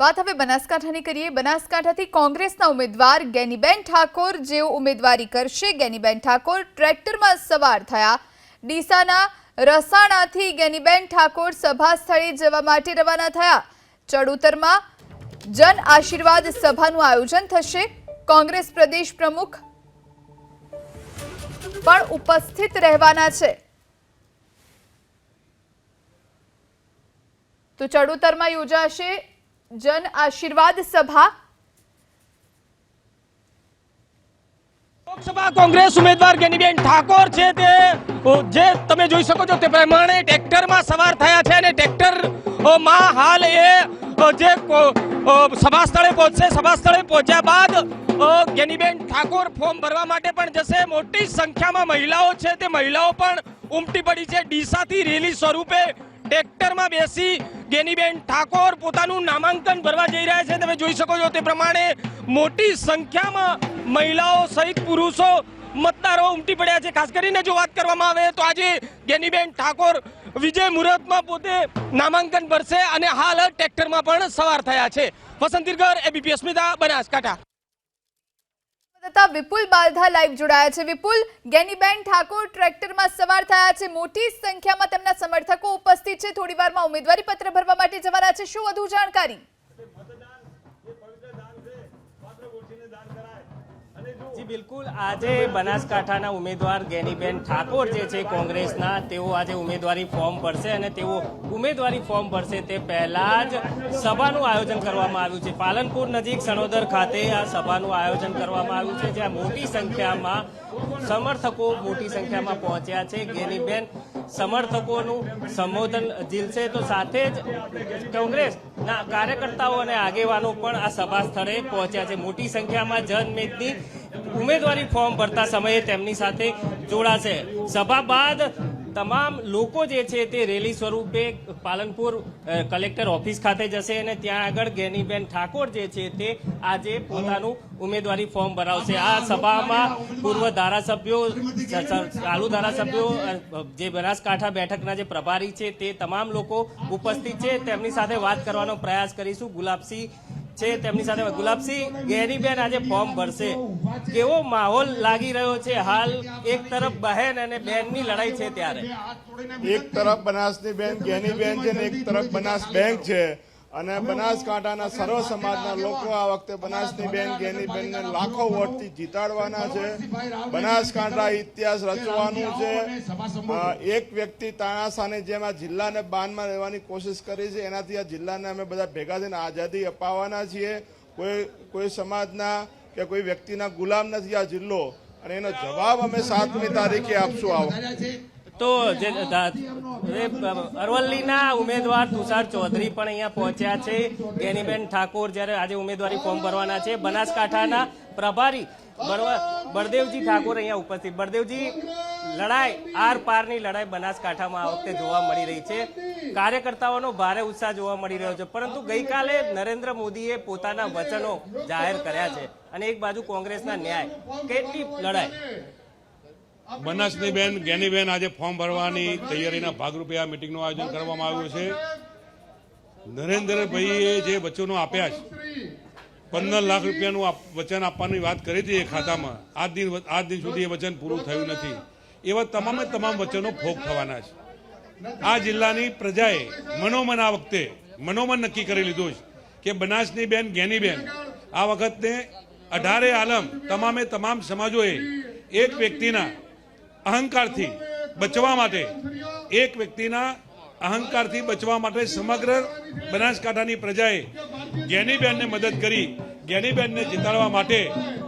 વાત હવે બનાસકાંઠાની કરીએ. બનાસકાંઠાથી કોંગ્રેસના ઉમેદવાર ગેનીબેન ઠાકોર, જેઓ ઉમેદવારી કરશે, ગેનીબેન ઠાકોર ટ્રેક્ટરમાં સવાર થયા. ડીસાના રસાણાથી ગેનીબેન ઠાકોર સભા સ્થળે જવા માટે રવાના થયા. ચડુતરમાં જન આશીર્વાદ સભાનું આયોજન થશે. કોંગ્રેસ પ્રદેશ પ્રમુખ પણ ઉપસ્થિત રહેવાના છે. તો ચડુતરમાં યોજાશે જન આશીર્વાદ સભા. લોકસભા કોંગ્રેસ ઉમેદવાર ગેનીબેન ઠાકોર છે તે. જે તમે જોઈ શકો છો તે પ્રમાણે ટ્રેક્ટરમાં સવાર થયા છે અને ટ્રેક્ટરમાં હાલ એ જે સભા સ્થળે પહોંચશે. સભા સ્થળે પહોંચ્યા બાદ ગેનીબેન ઠાકોર ફોર્મ ભરવા માટે પણ જશે. મોટી સંખ્યામાં મહિલાઓ છે તે મહિલાઓ પણ ઉમટી પડી છે. ડીસાથી રેલી સ્વરૂપે ટ્રેક્ટરમાં બેસી ગેનીબેન ઠાકોર પોતાનું નામાંકન ભરવા જઈ રહ્યા છે. તમે જોઈ શકો છો તે પ્રમાણે મોટી સંખ્યામાં મહિલાઓ સહિત પુરુષો મતદારો ઉમટી પડ્યા છે. ખાસ કરીને જો વાત કરવામાં આવે તો આજે ગેનીબેન ઠાકોર વિજય મુહૂર્તમાં પોતે નામાંકન ભરશે અને હાલ ટ્રેક્ટરમાં પણ સવાર થયા છે. વસંત દિરગર એબીપી અસ્મિતા, બનાસકાંઠા. તથા વિપુલ બાલધા લાઈવ જોડાયા છે. વિપુલ, ગેનીબેન ઠાકોર ટ્રેક્ટરમાં સવાર થયા છે. મોટી સંખ્યામાં તેમના સમર્થકો ઉપસ્થિત છે. થોડી વારમાં ઉમેદવારી પત્ર ભરવા માટે જવાના છે. શું વધુ જાણકારી? બિલકુલ. આજે બનાસકાંઠાના ઉમેદવાર ગેનીબેન ઠાકોર જે છે કોંગ્રેસના, તેઓ આજે ઉમેદવારી ફોર્મ ભરશે અને તેઓ ઉમેદવારી ફોર્મ ભરશે તે પહેલા જ સભાનું આયોજન કરવામાં આવ્યું છે. પાલનપુર નજીક સણોદર ખાતે આ સભાનું આયોજન કરવામાં આવ્યું છે, જ્યાં મોટી સંખ્યામાં સમર્થકો મોટી સંખ્યામાં પહોંચ્યા છે. ગેનીબેન સમર્થકોનું સંબોધન ઝીલશે. તો સાથે જ કોંગ્રેસના કાર્યકર્તાઓ અને આગેવાનો પણ આ સભા સ્થળે પહોંચ્યા છે. મોટી સંખ્યામાં જનમેદની ઉમેદવારી ફોર્મ ભરતા સમયે તેમની સાથે જોડાશે. સભા બાદ તમામ લોકો જે છે તે રેલી સ્વરૂપે પાલનપુર કલેક્ટર ઓફિસ ખાતે જશે અને ત્યાં આગળ ગેનીબેન ઠાકોર જે છે તે આજે પોતાનું ઉમેદવારી ફોર્મ ભરાવશે. આ સભામાં પૂર્વ ધારાસભ્યો ચાલુ ધારાસભ્યો જે બનાસકાંઠા બેઠકના જે પ્રભારી છે તે તમામ લોકો ઉપસ્થિત છે. તેમની સાથે વાત કરવાનો પ્રયાસ કરીશું. ગુલાબસિંહ છે, તેમની સાથે ગુલાબસિંહ ગેરીબેન આજે ફોર્મ ભરશે. કેવો માહોલ લાગી રહ્યો છે હાલ? એક તરફ બહેન અને બેનની લડાઈ છે ત્યારે. એક તરફ બનાસની બેન ગેની બેન છે અને એક તરફ બનાસ બેંક છે. અને બનાસકાંઠાના સર્વ સમાજના લોકો આ વખતે બનાસની બેન, ગેની બેનને લાખો વોટથી જીતાડવાના છે. બનાસકાંઠા ઇતિહાસ રચવાનું છે. એક વ્યક્તિ તાનાશાની જેમ આ જિલ્લાને બાનમાં રહેવાની કોશિશ કરી છે, એનાથી આ જિલ્લાને અમે બધા ભેગા થઈને આઝાદી અપાવવાના છીએ. કોઈ કોઈ સમાજના કે કોઈ વ્યક્તિના ગુલામ નથી આ જિલ્લો. અને એનો જવાબ અમે સાતમી તારીખે આપશું આ વખતે તો જે અરવલ્લીના ઉમેદવાર તુષાર ચૌધરી પણ અહીંયા પહોંચ્યા છે. ગેનીબેન ઠાકોર જ્યારે આજે ઉમેદવારી ફોર્મ ભરવાના છે. બનાસકાંઠાના પ્રભારી બળદેવજી ઠાકોર અહીંયા ઉપસ્થિત. બળદેવજી, લડાઈ, આર પારની લડાઈ બનાસકાંઠામાં આ વખતે જોવા મળી રહી છે. કાર્યકર્તાઓનો ભારે ઉત્સાહ જોવા મળી રહ્યો છે. પરંતુ ગઈકાલે નરેન્દ્ર મોદીએ પોતાના વચનો જાહેર કર્યા છે. અને એક બાજુ કોંગ્રેસના ન્યાય. કેટલી લડાઈ? બનાસની બેન ગેનીબેન આજે ફોર્મ ભરવાની તૈયારીના ભાગરૂપે આ મિટિંગનું આયોજન કરવામાં આવ્યું છે. નરેન્દ્રભાઈએ જે વચનો આપ્યા છે, પંદર લાખ રૂપિયાનું વચન આપવાની વાત કરી હતી એ ખાતામાં, આજ દિન આજ દિન સુધી એ વચન પૂરું થયું નથી. એવા તમામે તમામ વચનો ભોગ થવાના છે. આ જિલ્લાની પ્રજાએ મનોમન આ વખતે, મનોમન નક્કી કરી લીધું છે કે બનાસની બેન ગેની બેન આ વખતે અઢારે આલમ તમામે તમામ સમાજોએ એક વ્યક્તિના અહંકારથી બચવા માટે, એક વ્યક્તિના અહંકારથી બચવા માટે સમગ્ર બનાસકાંઠાની પ્રજાએ જ્ઞાનીબેનને મદદ કરી જ્ઞાનીબેનને જીતાડવા માટે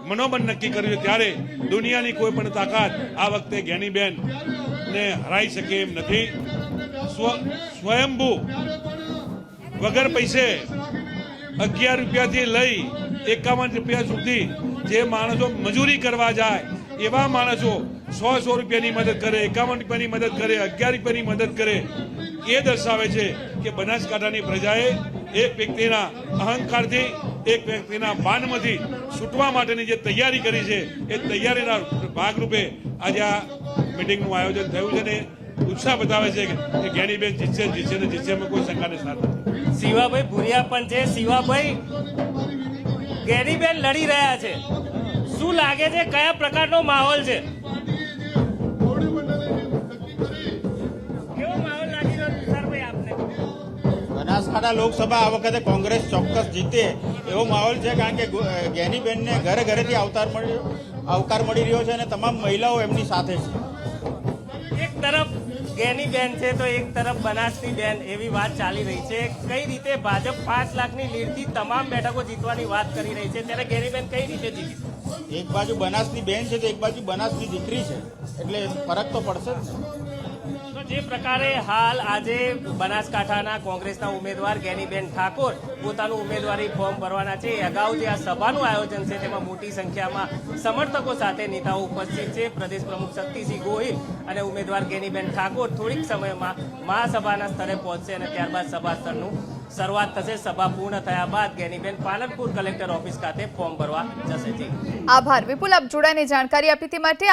મનોબન નક્કી કર્યું ત્યારે દુનિયાની કોઈ પણ તાકાત આ વખતે જ્ઞાનીબેન હરાઈ શકે એમ નથી. સ્વ, સ્વયંભૂ વગર પૈસે અગિયાર રૂપિયાથી લઈ એકાવન રૂપિયા સુધી જે માણસો મજૂરી કરવા જાય એવા માણસો સો સો રૂપિયાની મદદ કરે, એકાવન રૂપિયાની મદદ કરે, અગિયાર રૂપિયાની મદદ કરે. એ દર્શાવે છે કે બનાસકાંઠાની પ્રજાએ એક વ્યક્તિના અહંકારથી, એક વ્યક્તિના બાનમાંથી છૂટવા માટેની જે તૈયારી કરી છે, એ તૈયારીના ભાગરૂપે આજે આ મિટિંગનું આયોજન થયું છે ને ઉત્સાહ બતાવે છે કે જ્ઞાનીબેન જીતશે જીતશે ને જીતશે, એમાં કોઈ શંકાને સાથ શિવાભાઈ ભૂરિયા પણ છે. શિવાભાઈ ગેરીબેન લડી રહ્યા છે. શું લાગે છે? કયા પ્રકારનો માહોલ છે? બનાસકાંઠા લોકસભા આ વખતે કોંગ્રેસ ચોક્કસ જીતે એવો માહોલ છે કારણ કે જ્ઞાનીબેનને ઘરે ઘરેથી અવતાર મળ્યો આવકાર મળી રહ્યો છે અને તમામ મહિલાઓ એમની સાથે છે. એક તરફ ગેની બેન છે તો એક તરફ બનાસની બેન એવી વાત ચાલી રહી છે. કઈ રીતે ભાજપ પાંચ લાખની લીડથી તમામ બેઠકો જીતવાની વાત કરી રહી છે? ત્યારે ગેની બેન કઈ રીતે જીતી? એક બાજુ બનાસની બેન છે તો એક બાજુ બનાસની દીકરી છે. એટલે ફરક તો પડશે જ ને. જે પ્રકારે હાલ આજે બનાસકાંઠાના કોંગ્રેસના ઉમેદવાર ગેનીબેન ઠાકોર પોતાનું ઉમેદવારી ફોર્મ ભરવાના છે. અગાઉ જે આ સભાનું આયોજન છે, તેમાં મોટી સંખ્યામાં સમર્થકો સાથે નેતાઓ ઉપસ્થિત છે. પ્રદેશ પ્રમુખ શક્તિસિંહ ગોહિલ અને ઉમેદવાર ગેનીબેન ઠાકોર થોડીક સમયમાં મહાસભાના સ્થળે પહોંચશે અને ત્યારબાદ સભા સ્થળનું શરૂઆત થશે. સભા પૂર્ણ થયા બાદ ગેનીબેન પાલનપુર કલેક્ટર ઓફિસ ખાતે ફોર્મ ભરવા જશે. આભાર. વિપુલ, આપ જોડાઈને જાણકારી આપી તે માટે